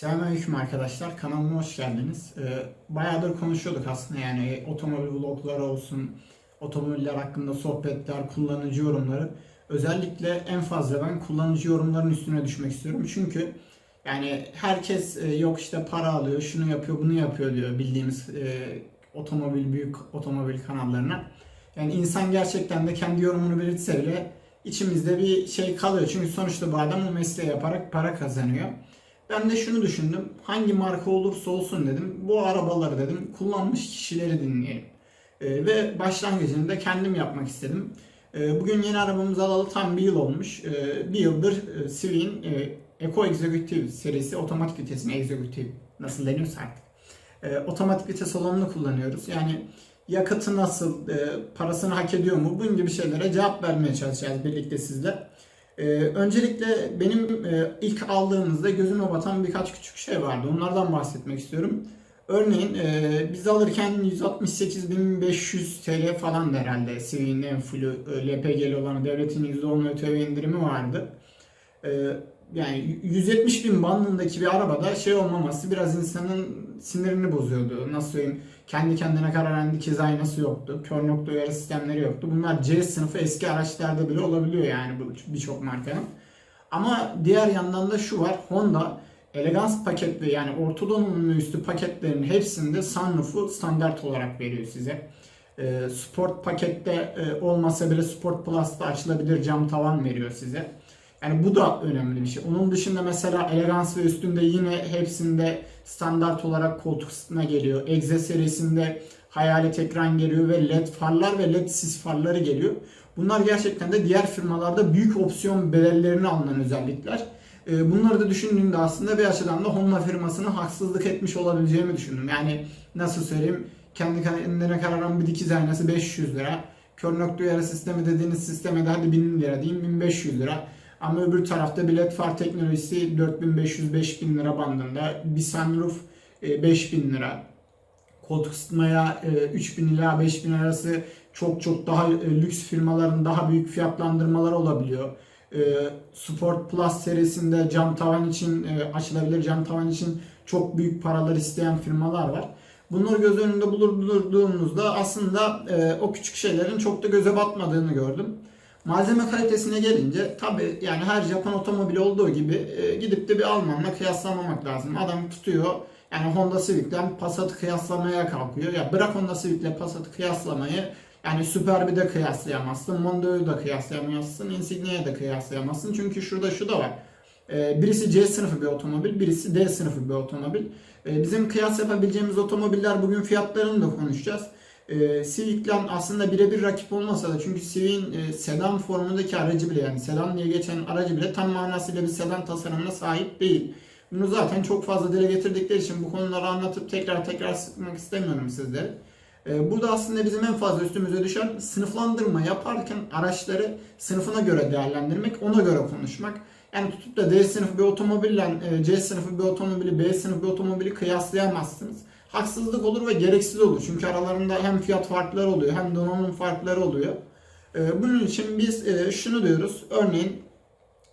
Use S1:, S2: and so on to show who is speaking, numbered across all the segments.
S1: Selamünaleyküm arkadaşlar. Kanalıma hoş geldiniz. Ee, bayağıdır konuşuyorduk aslında yani otomobil vlogları olsun, otomobiller hakkında sohbetler, kullanıcı yorumları. Özellikle en fazla ben kullanıcı yorumlarının üstüne düşmek istiyorum. Çünkü yani herkes e, yok işte para alıyor, şunu yapıyor, bunu yapıyor diyor bildiğimiz e, otomobil, büyük otomobil kanallarına. Yani insan gerçekten de kendi yorumunu belirtse bile içimizde bir şey kalıyor. Çünkü sonuçta bu adam o mesleği yaparak para kazanıyor. Ben de şunu düşündüm. Hangi marka olursa olsun dedim. Bu arabaları dedim kullanmış kişileri dinleyelim. Ee, ve başlangıcını da kendim yapmak istedim. Ee, bugün yeni arabamızı alalı tam bir yıl olmuş. Ee, bir yıldır e, Civic'in e, Eco Executive serisi otomatik vitesini Executive nasıl deniyorsa artık. Ee, otomatik vites olanını kullanıyoruz. Yani yakıtı nasıl, e, parasını hak ediyor mu? Bunun gibi şeylere cevap vermeye çalışacağız birlikte sizle. Ee, öncelikle benim e, ilk aldığımızda gözüme batan birkaç küçük şey vardı. Onlardan bahsetmek istiyorum. Örneğin e, biz alırken 168.500 TL falan herhalde Civic'in en fullü e, LPG'li olanı devletin %10 ÖTV indirimi vardı. E, yani 170 bin bandındaki bir arabada şey olmaması biraz insanın sinirini bozuyordu. Nasıl söyleyeyim? Kendi kendine kararan dikiz aynası yoktu. Kör nokta uyarı sistemleri yoktu. Bunlar C sınıfı eski araçlarda bile olabiliyor yani birçok markanın. Ama diğer yandan da şu var. Honda elegans paket ve yani orta donanımlı üstü paketlerin hepsinde sunroof'u standart olarak veriyor size. E, sport pakette e, olmasa bile Sport Plus'ta açılabilir cam tavan veriyor size. Yani bu da önemli bir şey. Onun dışında mesela elegans ve üstünde yine hepsinde standart olarak koltuk ısıtma geliyor. Exe serisinde hayalet ekran geliyor ve led farlar ve led sis farları geliyor. Bunlar gerçekten de diğer firmalarda büyük opsiyon bedellerini alınan özellikler. Ee, Bunları da düşündüğümde aslında bir açıdan da Honda firmasına haksızlık etmiş olabileceğimi düşündüm. Yani nasıl söyleyeyim kendi kendine kararan bir dikiz aynası 500 lira. Kör nokta uyarı sistemi dediğiniz sisteme de hadi 1000 lira diyeyim 1500 lira. Ama öbür tarafta bir led far teknolojisi 4500-5000 lira bandında. Bir sunroof e, 5000 lira. Koltuk ısıtmaya e, 3000 ila 5000 arası çok çok daha e, lüks firmaların daha büyük fiyatlandırmaları olabiliyor. E, Sport Plus serisinde cam tavan için e, açılabilir cam tavan için çok büyük paralar isteyen firmalar var. Bunları göz önünde bulundurduğumuzda aslında e, o küçük şeylerin çok da göze batmadığını gördüm. Malzeme kalitesine gelince tabi yani her Japon otomobili olduğu gibi e, gidip de bir Almanla kıyaslamamak lazım. Adam tutuyor yani Honda Civic'ten Passat'ı kıyaslamaya kalkıyor. Ya bırak Honda Civic'le Passat'ı kıyaslamayı yani Superb'i de kıyaslayamazsın, Mondeo'yu da kıyaslayamazsın, Insignia'yı da kıyaslayamazsın. Çünkü şurada şu da var. E, birisi C sınıfı bir otomobil, birisi D sınıfı bir otomobil. E, bizim kıyas yapabileceğimiz otomobiller bugün fiyatlarını da konuşacağız. E, aslında birebir rakip olmasa da çünkü Civic'in e, sedan formundaki aracı bile yani sedan diye geçen aracı bile tam manasıyla bir sedan tasarımına sahip değil. Bunu zaten çok fazla dile getirdikleri için bu konuları anlatıp tekrar tekrar sıkmak istemiyorum sizlere. E, burada aslında bizim en fazla üstümüze düşen sınıflandırma yaparken araçları sınıfına göre değerlendirmek, ona göre konuşmak. Yani tutup da D sınıfı bir otomobille e, C sınıfı bir otomobili, B sınıfı bir otomobili kıyaslayamazsınız haksızlık olur ve gereksiz olur. Çünkü aralarında hem fiyat farkları oluyor hem donanım farkları oluyor. Ee, bunun için biz e, şunu diyoruz. Örneğin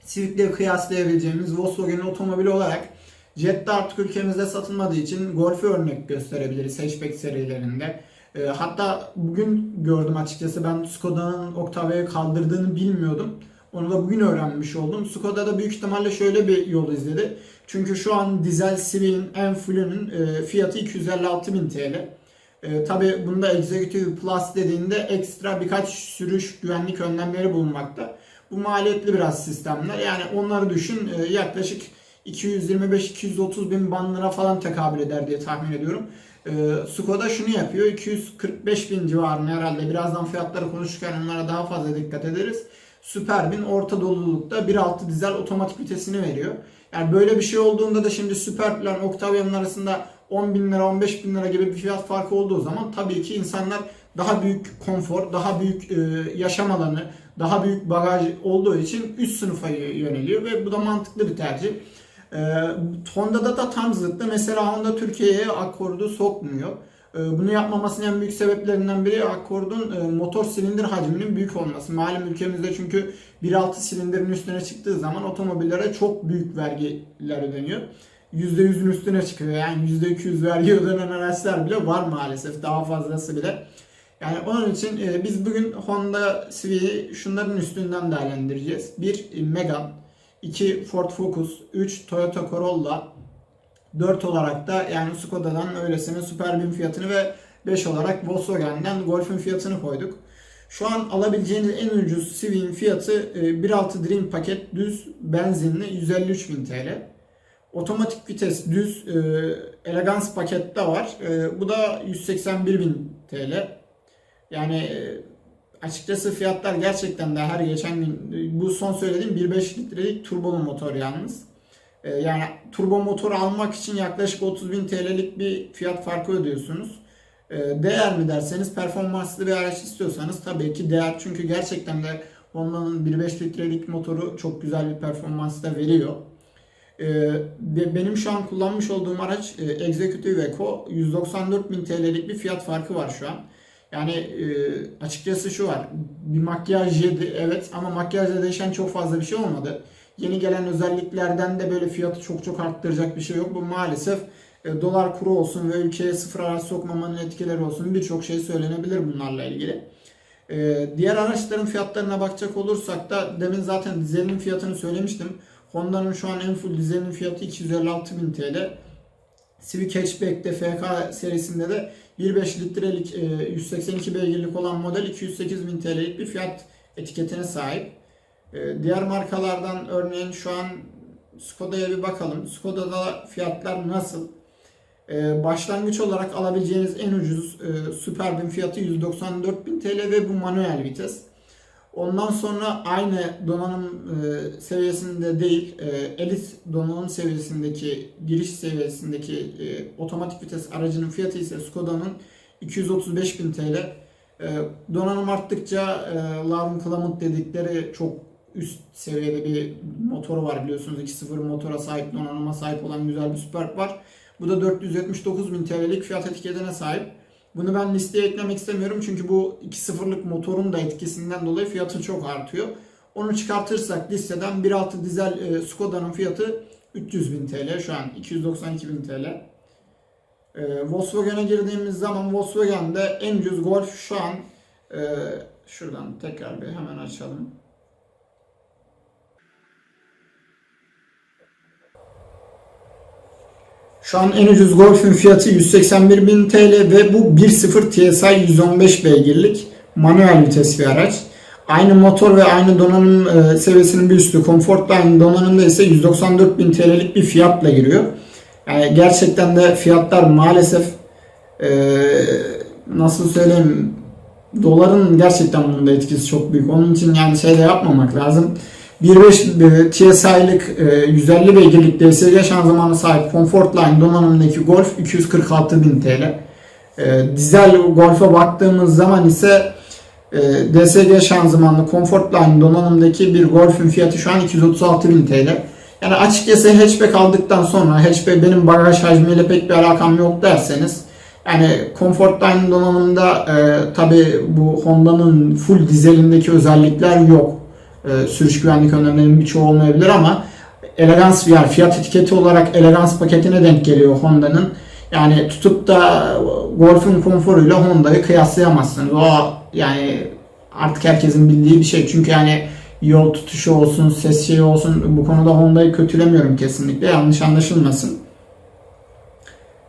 S1: Civic'le kıyaslayabileceğimiz Volkswagen otomobili olarak Jetta artık ülkemizde satılmadığı için Golf'ü örnek gösterebiliriz hatchback serilerinde. Ee, hatta bugün gördüm açıkçası ben Skoda'nın Octavia'yı kaldırdığını bilmiyordum. Onu da bugün öğrenmiş oldum. Skoda da büyük ihtimalle şöyle bir yol izledi. Çünkü şu an dizel Civic'in en fullünün e, fiyatı 256.000 TL. E, Tabi bunda Executive Plus dediğinde ekstra birkaç sürüş güvenlik önlemleri bulunmakta. Bu maliyetli biraz sistemler. Yani onları düşün e, yaklaşık 225-230 bin bandına falan tekabül eder diye tahmin ediyorum. E, Skoda şunu yapıyor. 245 bin civarında herhalde. Birazdan fiyatları konuşurken onlara daha fazla dikkat ederiz. Superb'in orta dolulukta 1.6 dizel otomatik vitesini veriyor. Yani böyle bir şey olduğunda da şimdi Superb ile Octavia'nın arasında 10 bin lira 15 bin lira gibi bir fiyat farkı olduğu zaman tabii ki insanlar daha büyük konfor, daha büyük e, yaşam alanı, daha büyük bagaj olduğu için üst sınıfa yöneliyor ve bu da mantıklı bir tercih. E, Honda'da da tam zıttı. Mesela Honda Türkiye'ye Accord'u sokmuyor. E, bunu yapmamasının en büyük sebeplerinden biri Accord'un e, motor silindir hacminin büyük olması. Malum ülkemizde çünkü 1.6 silindirin üstüne çıktığı zaman otomobillere çok büyük vergiler ödeniyor. %100'ün üstüne çıkıyor. Yani %200 vergi ödenen araçlar bile var maalesef. Daha fazlası bile. Yani onun için e, biz bugün Honda Civic'i şunların üstünden değerlendireceğiz. 1 Megane, 2 Ford Focus, 3 Toyota Corolla, 4 olarak da yani Skoda'dan öylesine Superb'in fiyatını ve 5 olarak Volkswagen'den Golf'ün fiyatını koyduk. Şu an alabileceğiniz en ucuz Civic'in fiyatı e, 1.6 Dream paket düz benzinli 153.000 TL. Otomatik vites düz e, Elegance pakette var. E, bu da 181.000 TL. Yani e, açıkçası fiyatlar gerçekten de her geçen gün e, bu son söylediğim 1.5 litrelik turbolu motor yalnız. E, Yani turbo motor almak için yaklaşık 30.000 TL'lik bir fiyat farkı ödüyorsunuz. E, Değer mi derseniz performanslı bir araç istiyorsanız tabii ki değer. Çünkü gerçekten de Honda'nın 1.5 litrelik motoru çok güzel bir performans da veriyor. E, ve Benim şu an kullanmış olduğum araç e, Executive Eco 194.000 TL'lik bir fiyat farkı var şu an. Yani e, açıkçası şu var. Bir makyaj yedi evet ama makyajda değişen çok fazla bir şey olmadı. Yeni gelen özelliklerden de böyle fiyatı çok çok arttıracak bir şey yok. Bu maalesef e, dolar kuru olsun ve ülkeye sıfır araç sokmamanın etkileri olsun birçok şey söylenebilir bunlarla ilgili. E, diğer araçların fiyatlarına bakacak olursak da demin zaten dizelinin fiyatını söylemiştim. Honda'nın şu an en full dizelinin fiyatı 256.000 TL. Civic Hatchback'te FK serisinde de 1.5 litrelik e, 182 beygirlik olan model 208.000 TL'lik bir fiyat etiketine sahip. E, Diğer markalardan örneğin şu an Skoda'ya bir bakalım. Skoda'da fiyatlar nasıl? E, Başlangıç olarak alabileceğiniz en ucuz e, Superb'in fiyatı 194.000 TL ve bu manuel vites. Ondan sonra aynı donanım e, seviyesinde değil, e, elit donanım seviyesindeki, giriş seviyesindeki otomatik vites aracının fiyatı ise Skoda'nın 235.000 TL. Donanım arttıkça Lauren Clement dedikleri çok üst seviyede bir motoru var biliyorsunuz. 2.0 motora sahip, donanıma sahip olan güzel bir Superb var. Bu da 479.000 TL'lik fiyat etiketine sahip. Bunu ben listeye eklemek istemiyorum çünkü bu 2.0'lık motorun da etkisinden dolayı fiyatı çok artıyor. Onu çıkartırsak listeden 1.6 dizel e, Skoda'nın fiyatı 300.000 TL şu an 292.000 TL. E, Volkswagen'e girdiğimiz zaman Volkswagen'de en ucuz Golf şu an e, şuradan tekrar bir hemen açalım. Şu an en ucuz Golf'ün fiyatı 181.000 TL ve bu 1.0 TSI 115 beygirlik manuel vites bir araç. Aynı motor ve aynı donanım e, seviyesinin bir üstü Comfort'la aynı donanımda ise 194.000 TL'lik bir fiyatla giriyor. Yani gerçekten de fiyatlar maalesef e, nasıl söyleyeyim doların gerçekten bunda etkisi çok büyük. Onun için yani şey de yapmamak lazım. 1.5 TSI'lik e, 150 beygirlik DSG şanzımanı sahip Comfortline donanımındaki Golf 246.000 TL. E, dizel Golf'e baktığımız zaman ise e, DSG şanzımanlı Comfortline donanımdaki bir Golf'ün fiyatı şu an 236.000 TL. Yani açıkçası hatchback aldıktan sonra hatchback benim bagaj hacmiyle pek bir alakam yok derseniz yani Comfortline donanımda e, tabi bu Honda'nın full dizelindeki özellikler yok e, sürüş güvenlik önlemlerinin birçoğu olmayabilir ama elegans yani fiyat etiketi olarak elegans paketine denk geliyor Honda'nın. Yani tutup da Golf'un konforuyla Honda'yı kıyaslayamazsınız. O yani artık herkesin bildiği bir şey. Çünkü yani yol tutuşu olsun, ses şeyi olsun bu konuda Honda'yı kötülemiyorum kesinlikle. Yanlış anlaşılmasın.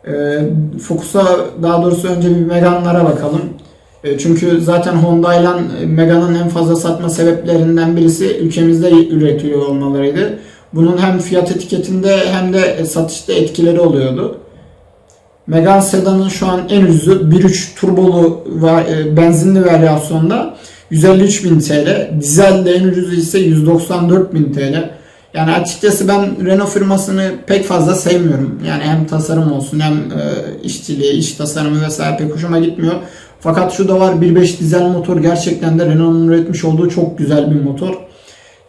S1: Ee, Focus'a daha doğrusu önce bir Megane'lara bakalım. E, Çünkü zaten Honda ile Megane'ın en fazla satma sebeplerinden birisi ülkemizde üretiyor olmalarıydı. Bunun hem fiyat etiketinde hem de satışta etkileri oluyordu. Megane Sedan'ın şu an en ucuzu 1.3 turbolu e, benzinli varyasyonda 153.000 TL. Dizelde en ucuzu ise 194.000 TL. Yani açıkçası ben Renault firmasını pek fazla sevmiyorum. Yani hem tasarım olsun hem e, işçiliği, iş tasarımı vesaire pek hoşuma gitmiyor. Fakat şu da var 1.5 dizel motor gerçekten de Renault'un üretmiş olduğu çok güzel bir motor.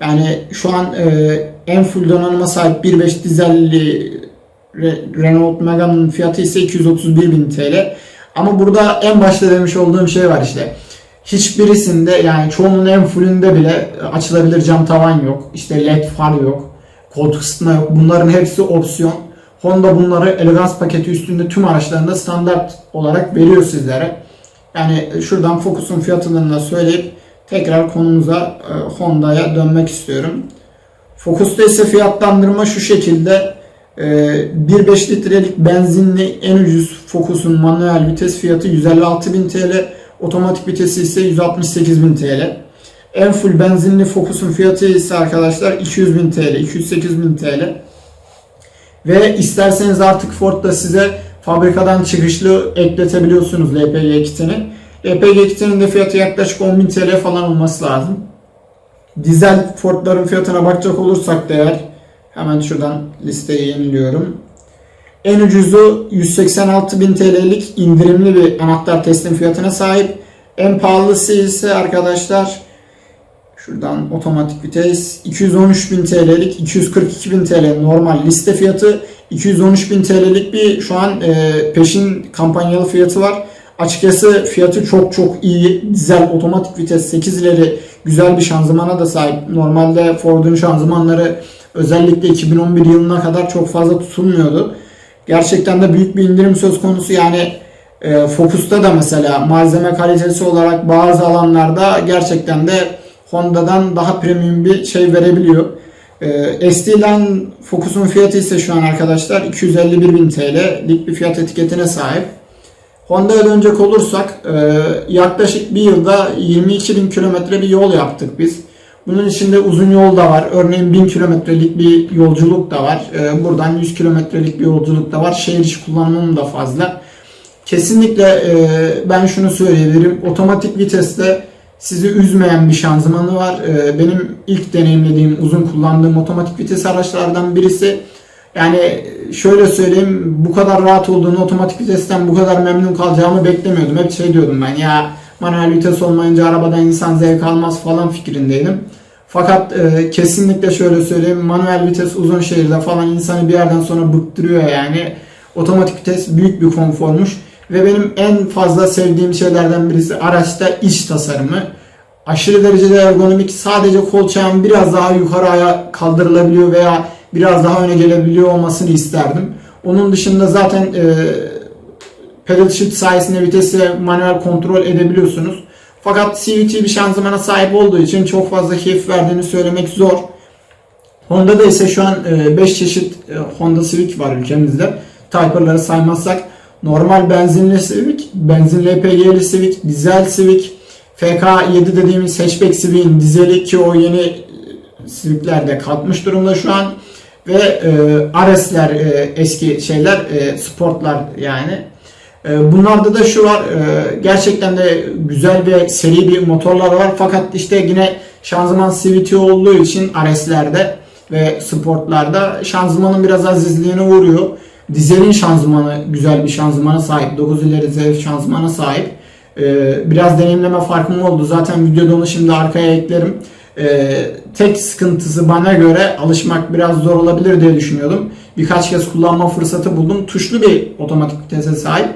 S1: Yani şu an e, en full donanıma sahip 1.5 dizelli Re- Renault Megane'ın fiyatı ise 231.000 TL. Ama burada en başta demiş olduğum şey var işte. Hiçbirisinde yani çoğunun en fullünde bile açılabilir cam tavan yok. İşte led far yok. Koltuk ısıtma yok. Bunların hepsi opsiyon. Honda bunları elegans paketi üstünde tüm araçlarında standart olarak veriyor sizlere. Yani şuradan Focus'un fiyatını da söyleyip tekrar konumuza e, Honda'ya dönmek istiyorum. Focus'ta ise fiyatlandırma şu şekilde. E, 1.5 litrelik benzinli en ucuz Focus'un manuel vites fiyatı 156.000 TL, otomatik vitesi ise 168.000 TL. En full benzinli Focus'un fiyatı ise arkadaşlar 200.000 TL, 208.000 TL. Ve isterseniz artık Ford'da size fabrikadan çıkışlı ekletebiliyorsunuz LPG kitini. LPG kitinin de fiyatı yaklaşık 10.000 TL falan olması lazım. Dizel Ford'ların fiyatına bakacak olursak da eğer hemen şuradan listeyi yeniliyorum. En ucuzu 186.000 TL'lik indirimli bir anahtar teslim fiyatına sahip. En pahalısı ise arkadaşlar şuradan otomatik vites 213.000 TL'lik 242.000 TL normal liste fiyatı 213.000 TL'lik bir şu an e, peşin kampanyalı fiyatı var. Açıkçası fiyatı çok çok iyi. Dizel otomatik vites 8 ileri güzel bir şanzımana da sahip. Normalde Ford'un şanzımanları özellikle 2011 yılına kadar çok fazla tutulmuyordu. Gerçekten de büyük bir indirim söz konusu. Yani e, Focus'ta da mesela malzeme kalitesi olarak bazı alanlarda gerçekten de Honda'dan daha premium bir şey verebiliyor. E, ST-Line Focus'un fiyatı ise şu an arkadaşlar 251.000 TL'lik bir fiyat etiketine sahip. Honda'ya dönecek olursak e, yaklaşık bir yılda 22.000 kilometre bir yol yaptık biz. Bunun içinde uzun yol da var. Örneğin 1000 kilometrelik bir yolculuk da var. E, buradan 100 kilometrelik bir yolculuk da var. Şehir içi kullanımım da fazla. Kesinlikle e, ben şunu söyleyebilirim. Otomatik viteste sizi üzmeyen bir şanzımanı var. E, benim ilk deneyimlediğim, uzun kullandığım otomatik vites araçlardan birisi. Yani şöyle söyleyeyim bu kadar rahat olduğunu otomatik vitesten bu kadar memnun kalacağımı beklemiyordum. Hep şey diyordum ben ya manuel vites olmayınca arabadan insan zevk almaz falan fikrindeydim. Fakat e, kesinlikle şöyle söyleyeyim manuel vites uzun şehirde falan insanı bir yerden sonra bıktırıyor yani. Otomatik vites büyük bir konformuş ve benim en fazla sevdiğim şeylerden birisi araçta iç tasarımı. Aşırı derecede ergonomik sadece kolçağın biraz daha yukarıya kaldırılabiliyor veya biraz daha öne gelebiliyor olmasını isterdim. Onun dışında zaten e, pedal shift sayesinde vitesi manuel kontrol edebiliyorsunuz. Fakat CVT bir şanzımana sahip olduğu için çok fazla keyif verdiğini söylemek zor. Honda'da ise şu an 5 çeşit e, Honda Civic var ülkemizde. Typer'ları saymazsak normal benzinli Civic, benzinli LPG'li Civic, dizel Civic, FK7 dediğimiz hatchback Civic'in dizeli ki o yeni Civic'lerde kalkmış durumda şu an ve e, Ares'ler e, eski şeyler e, sportlar yani. E, bunlarda da şu var e, gerçekten de güzel bir seri bir motorlar var fakat işte yine şanzıman CVT olduğu için Ares'lerde ve sportlarda şanzımanın biraz azizliğine uğruyor. Dizelin şanzımanı güzel bir şanzımana sahip. 9 ileri ZF şanzımana sahip. E, biraz deneyimleme farkım oldu. Zaten videoda onu şimdi arkaya eklerim. Ee, tek sıkıntısı bana göre alışmak biraz zor olabilir diye düşünüyordum. Birkaç kez kullanma fırsatı buldum. Tuşlu bir otomatik vitese sahip.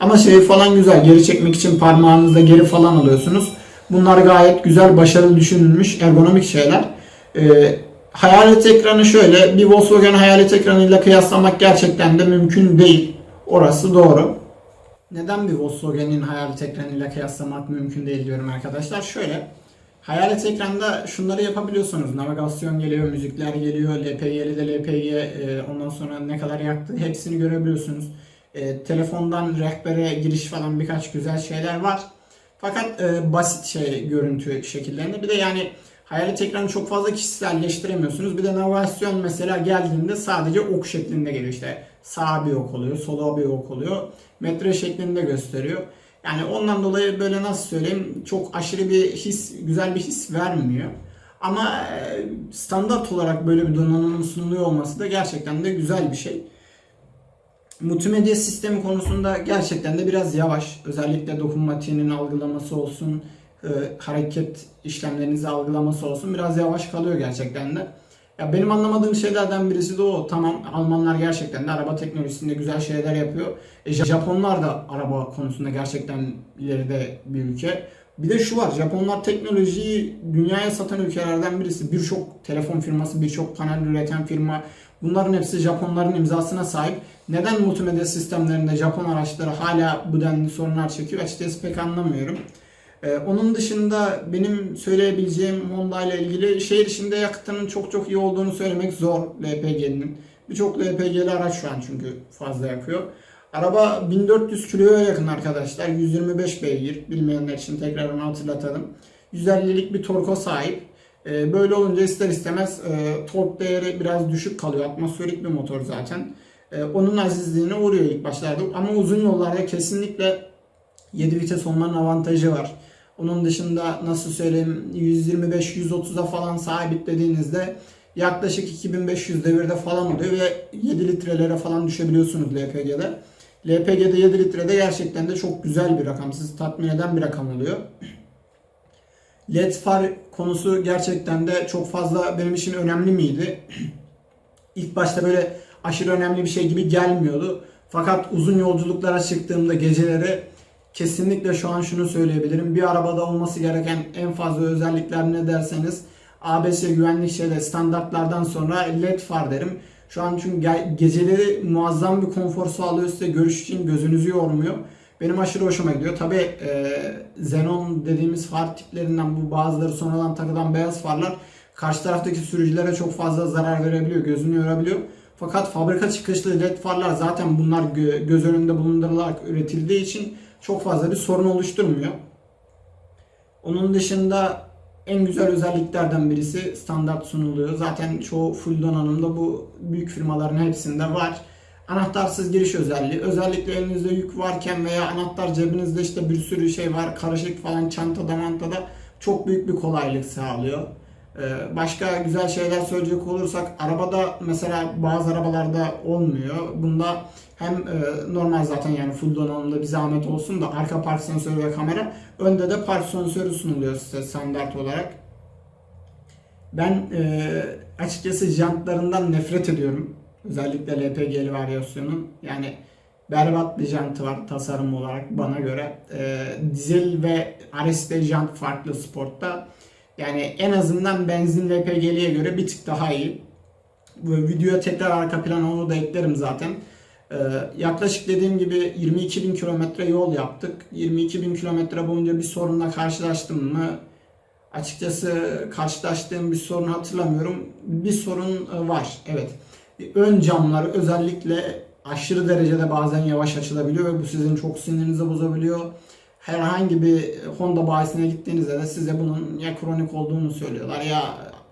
S1: Ama şey falan güzel. Geri çekmek için parmağınızda geri falan alıyorsunuz. Bunlar gayet güzel, başarılı düşünülmüş ergonomik şeyler. Ee, hayalet ekranı şöyle. Bir Volkswagen hayalet ekranıyla kıyaslamak gerçekten de mümkün değil. Orası doğru. Neden bir Volkswagen'in hayalet ekranıyla kıyaslamak mümkün değil diyorum arkadaşlar. Şöyle. Hayalet ekranda şunları yapabiliyorsunuz. Navigasyon geliyor, müzikler geliyor, LPG'li de LPG, e, ondan sonra ne kadar yaktı hepsini görebiliyorsunuz. E, telefondan rehbere giriş falan birkaç güzel şeyler var. Fakat e, basit şey görüntü şekillerinde. Bir de yani hayalet ekranı çok fazla kişiselleştiremiyorsunuz. Bir de navigasyon mesela geldiğinde sadece ok şeklinde geliyor. İşte sağa bir ok oluyor, sola bir ok oluyor. Metre şeklinde gösteriyor. Yani ondan dolayı böyle nasıl söyleyeyim çok aşırı bir his, güzel bir his vermiyor. Ama e, standart olarak böyle bir donanımın sunuluyor olması da gerçekten de güzel bir şey. Multimedya sistemi konusunda gerçekten de biraz yavaş. Özellikle dokunmatiğinin algılaması olsun, e, hareket işlemlerinizi algılaması olsun biraz yavaş kalıyor gerçekten de. Ya benim anlamadığım şeylerden birisi de o. Tamam Almanlar gerçekten de araba teknolojisinde güzel şeyler yapıyor. E, Japonlar da araba konusunda gerçekten ileride bir ülke. Bir de şu var. Japonlar teknolojiyi dünyaya satan ülkelerden birisi. Birçok telefon firması, birçok panel üreten firma Bunların hepsi Japonların imzasına sahip. Neden multimedya sistemlerinde Japon araçları hala bu denli sorunlar çekiyor açıkçası pek anlamıyorum. Ee, onun dışında benim söyleyebileceğim Honda ile ilgili şehir içinde yakıtının çok çok iyi olduğunu söylemek zor LPG'nin. Birçok LPG'li araç şu an çünkü fazla yakıyor. Araba 1400 kiloya yakın arkadaşlar. 125 beygir. Bilmeyenler için tekrar onu hatırlatalım. 150'lik bir torka sahip. Ee, Böyle olunca ister istemez e, tork değeri biraz düşük kalıyor. Atmosferik bir motor zaten. Ee, Onun azizliğine uğruyor ilk başlarda. Ama uzun yollarda kesinlikle 7 vites olmanın avantajı var. Onun dışında nasıl söyleyeyim 125-130'a falan sabitlediğinizde yaklaşık 2500 devirde falan oluyor ve 7 litrelere falan düşebiliyorsunuz LPG'de. LPG'de 7 litrede gerçekten de çok güzel bir rakam. Sizi tatmin eden bir rakam oluyor. LED far konusu gerçekten de çok fazla benim için önemli miydi? İlk başta böyle aşırı önemli bir şey gibi gelmiyordu. Fakat uzun yolculuklara çıktığımda geceleri kesinlikle şu an şunu söyleyebilirim. Bir arabada olması gereken en fazla özellikler ne derseniz ABS güvenlik şeyde standartlardan sonra LED far derim. Şu an çünkü ge- geceleri muazzam bir konfor sağlıyor size görüş için gözünüzü yormuyor. Benim aşırı hoşuma gidiyor. Tabi e, Xenon dediğimiz far tiplerinden bu bazıları sonradan takılan beyaz farlar karşı taraftaki sürücülere çok fazla zarar verebiliyor, gözünü yorabiliyor. Fakat fabrika çıkışlı led farlar zaten bunlar gö- göz önünde bulundurularak üretildiği için çok fazla bir sorun oluşturmuyor. Onun dışında en güzel özelliklerden birisi standart sunuluyor. Zaten çoğu full donanımda bu büyük firmaların hepsinde var. Anahtarsız giriş özelliği. Özellikle elinizde yük varken veya anahtar cebinizde işte bir sürü şey var. Karışık falan çantada mantada çok büyük bir kolaylık sağlıyor. Ee, Başka güzel şeyler söyleyecek olursak arabada mesela bazı arabalarda olmuyor. Bunda hem e, normal zaten yani full donanımda bir zahmet olsun da arka park sensörü ve kamera önde de park sensörü sunuluyor size standart olarak. Ben e, açıkçası jantlarından nefret ediyorum. Özellikle LPG'li varyasyonun. Yani berbat bir jantı var tasarım olarak bana göre. E, dizel ve RST jant farklı sportta. Yani en azından benzin LPG'liye göre bir tık daha iyi. Bu videoya tekrar arka plana onu da eklerim zaten. Ee, yaklaşık dediğim gibi 22 bin kilometre yol yaptık. 22 bin kilometre boyunca bir sorunla karşılaştım mı? Açıkçası karşılaştığım bir sorun hatırlamıyorum. Bir sorun e, var, evet. Ön camlar özellikle aşırı derecede bazen yavaş açılabiliyor ve bu sizin çok sinirinizi bozabiliyor. Herhangi bir Honda bayisine gittiğinizde de size bunun ya kronik olduğunu söylüyorlar ya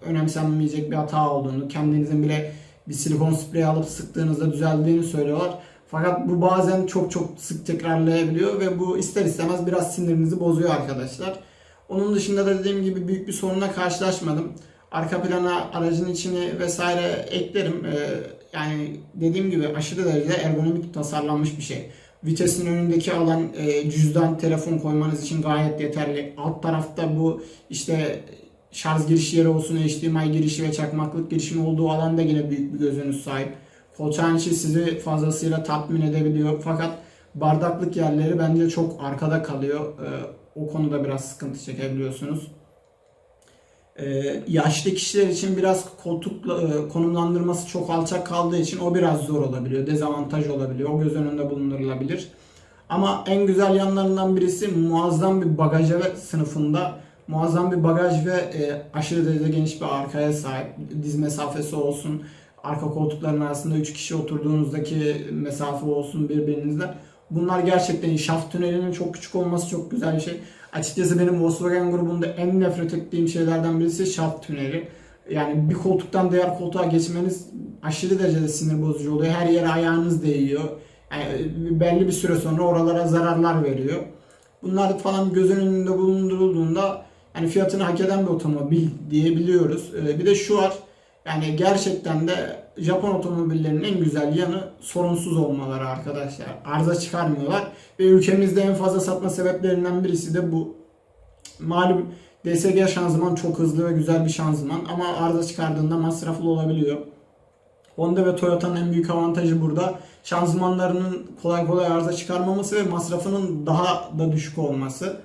S1: önemsenmeyecek bir hata olduğunu, kendinizin bile bir silikon sprey alıp sıktığınızda düzeldiğini söylüyorlar. Fakat bu bazen çok çok sık tekrarlayabiliyor ve bu ister istemez biraz sinirinizi bozuyor arkadaşlar. Onun dışında da dediğim gibi büyük bir sorunla karşılaşmadım. Arka plana aracın içini vesaire eklerim. Ee, yani dediğim gibi aşırı derecede ergonomik tasarlanmış bir şey. Vitesin önündeki alan e, cüzdan, telefon koymanız için gayet yeterli. Alt tarafta bu işte şarj girişi yeri olsun, HDMI girişi ve çakmaklık girişinin olduğu alanda yine büyük bir gözünüz sahip. Kolçağın içi sizi fazlasıyla tatmin edebiliyor. Fakat bardaklık yerleri bence çok arkada kalıyor. Ee, o konuda biraz sıkıntı çekebiliyorsunuz. Ee, yaşlı kişiler için biraz koltuk e, konumlandırması çok alçak kaldığı için o biraz zor olabiliyor. Dezavantaj olabiliyor. O göz önünde bulundurulabilir. Ama en güzel yanlarından birisi muazzam bir bagaj ve sınıfında muazzam bir bagaj ve e, aşırı derecede geniş bir arkaya sahip. Diz mesafesi olsun, arka koltukların arasında 3 kişi oturduğunuzdaki mesafe olsun birbirinizle. Bunlar gerçekten şaft tünelinin çok küçük olması çok güzel bir şey. Açıkçası benim Volkswagen grubunda en nefret ettiğim şeylerden birisi şaft tüneli. Yani bir koltuktan diğer koltuğa geçmeniz aşırı derecede sinir bozucu oluyor. Her yere ayağınız değiyor. Yani belli bir süre sonra oralara zararlar veriyor. Bunlar falan göz önünde bulundurulduğunda yani fiyatını hak eden bir otomobil diyebiliyoruz. Ee, bir de şu var. Yani gerçekten de Japon otomobillerinin en güzel yanı sorunsuz olmaları arkadaşlar. Arıza çıkarmıyorlar ve ülkemizde en fazla satma sebeplerinden birisi de bu. Malum DSG şanzıman çok hızlı ve güzel bir şanzıman ama arıza çıkardığında masraflı olabiliyor. Honda ve Toyota'nın en büyük avantajı burada şanzımanlarının kolay kolay arıza çıkarmaması ve masrafının daha da düşük olması.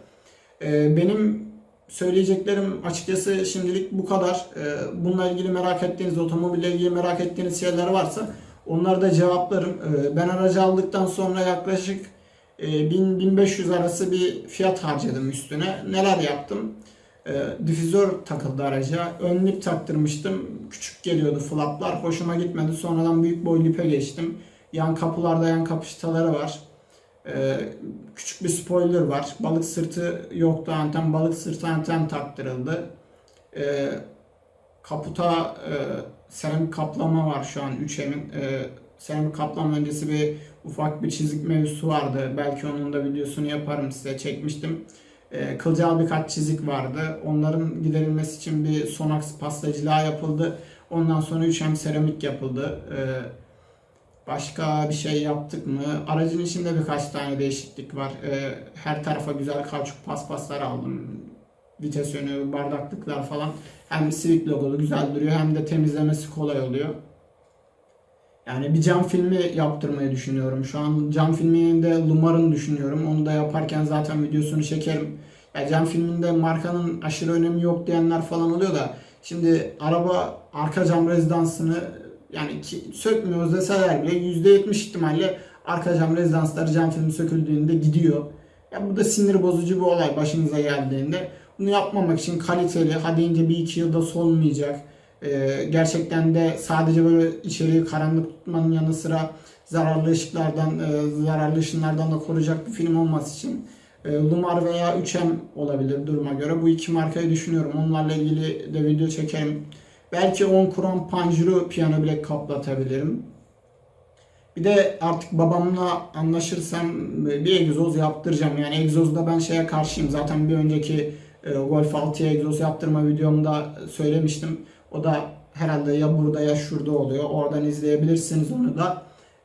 S1: Ee, benim söyleyeceklerim açıkçası şimdilik bu kadar. Ee, bununla ilgili merak ettiğiniz, otomobille ilgili merak ettiğiniz şeyler varsa onları da cevaplarım. Ee, ben aracı aldıktan sonra yaklaşık e, 1000-1500 arası bir fiyat harcadım üstüne. Neler yaptım? Ee, difüzör takıldı araca. Ön lip taktırmıştım. Küçük geliyordu flaplar. Hoşuma gitmedi. Sonradan büyük boy lipe geçtim. Yan kapılarda yan kapıştaları var. Ee, küçük bir spoiler var. Balık sırtı yoktu anten. Balık sırtı anten taktırıldı. Ee, kaputa e, seramik kaplama var şu an 3M'in. Ee, seramik kaplama öncesi bir ufak bir çizik mevzusu vardı. Belki onun da videosunu yaparım size çekmiştim. Ee, kılcal birkaç çizik vardı. Onların giderilmesi için bir Sonax pastacılığa yapıldı. Ondan sonra 3M seramik yapıldı. Ee, Başka bir şey yaptık mı? Aracın içinde birkaç tane değişiklik var. Ee, her tarafa güzel kauçuk paspaslar aldım. Vites yönü, bardaklıklar falan. Hem Civic logolu güzel duruyor hem de temizlemesi kolay oluyor. Yani bir cam filmi yaptırmayı düşünüyorum. Şu an cam filminde Lumar'ın düşünüyorum. Onu da yaparken zaten videosunu çekerim. Ya cam filminde markanın aşırı önemi yok diyenler falan oluyor da şimdi araba arka cam rezidansını yani ki, sökmüyoruz deseler bile %70 ihtimalle arka cam rezidansları cam filmi söküldüğünde gidiyor. Ya bu da sinir bozucu bir olay başınıza geldiğinde. Bunu yapmamak için kaliteli, hadi ince bir iki yılda solmayacak. Ee, gerçekten de sadece böyle içeriği karanlık tutmanın yanı sıra zararlı ışıklardan, e, zararlı ışınlardan da koruyacak bir film olması için e, Lumar veya 3M olabilir duruma göre. Bu iki markayı düşünüyorum. Onlarla ilgili de video çekerim. Belki 10 krom panjuru piyano bilek kaplatabilirim. Bir de artık babamla anlaşırsam bir egzoz yaptıracağım. Yani egzozda ben şeye karşıyım. Zaten bir önceki e, Golf 6'ya egzoz yaptırma videomda söylemiştim. O da herhalde ya burada ya şurada oluyor. Oradan izleyebilirsiniz onu da.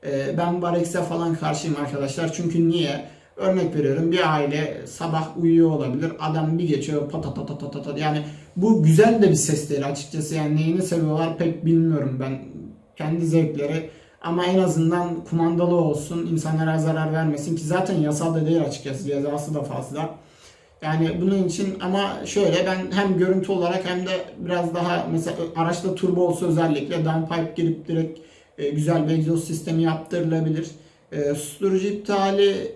S1: E, ben Varex'e falan karşıyım arkadaşlar. Çünkü niye? Örnek veriyorum bir aile sabah uyuyor olabilir. Adam bir geçiyor patatatatata yani bu güzel de bir ses değil açıkçası yani neyini seviyorlar pek bilmiyorum ben kendi zevkleri ama en azından kumandalı olsun insanlara zarar vermesin ki zaten yasal da değil açıkçası cezası da fazla. Yani bunun için ama şöyle ben hem görüntü olarak hem de biraz daha mesela araçta turbo olsa özellikle downpipe girip direkt e, güzel bir egzoz sistemi yaptırılabilir. E, susturucu iptali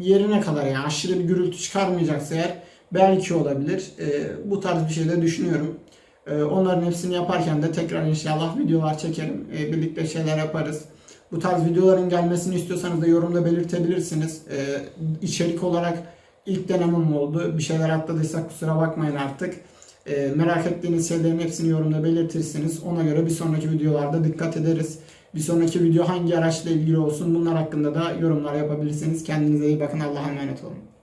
S1: yerine kadar yani aşırı bir gürültü çıkarmayacaksa eğer belki olabilir. E, bu tarz bir şey de düşünüyorum. E, onların hepsini yaparken de tekrar inşallah videolar çekerim. E, birlikte şeyler yaparız. Bu tarz videoların gelmesini istiyorsanız da yorumda belirtebilirsiniz. E, içerik olarak ilk denemem oldu. Bir şeyler atladıysak kusura bakmayın artık. E, merak ettiğiniz şeylerin hepsini yorumda belirtirsiniz. Ona göre bir sonraki videolarda dikkat ederiz. Bir sonraki video hangi araçla ilgili olsun bunlar hakkında da yorumlar yapabilirsiniz. Kendinize iyi bakın. Allah'a emanet olun.